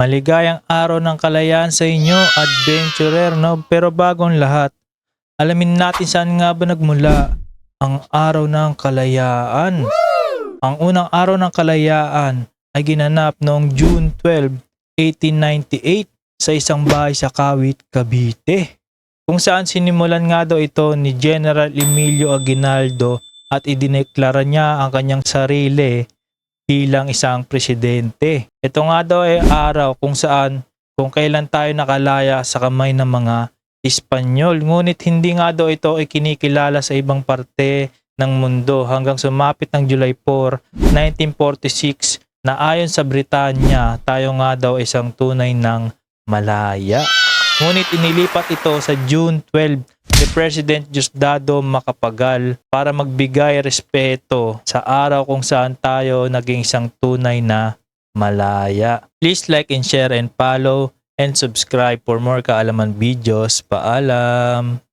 Maligayang araw ng kalayaan sa inyo, adventurer, no? Pero bagong lahat, alamin natin saan nga ba nagmula ang araw ng kalayaan. Ang unang araw ng kalayaan ay ginanap noong June 12, 1898 sa isang bahay sa Kawit, Cavite. Kung saan sinimulan nga daw ito ni General Emilio Aguinaldo at idineklara niya ang kanyang sarili bilang isang presidente. Ito nga daw ay araw kung saan kung kailan tayo nakalaya sa kamay ng mga Espanyol. Ngunit hindi nga daw ito ay kinikilala sa ibang parte ng mundo hanggang sumapit ng July 4, 1946 na ayon sa Britanya, tayo nga daw isang tunay ng malaya. Ngunit inilipat ito sa June 12 ni President Diosdado Macapagal para magbigay respeto sa araw kung saan tayo naging isang tunay na malaya. Please like and share and follow and subscribe for more kaalaman videos. Paalam!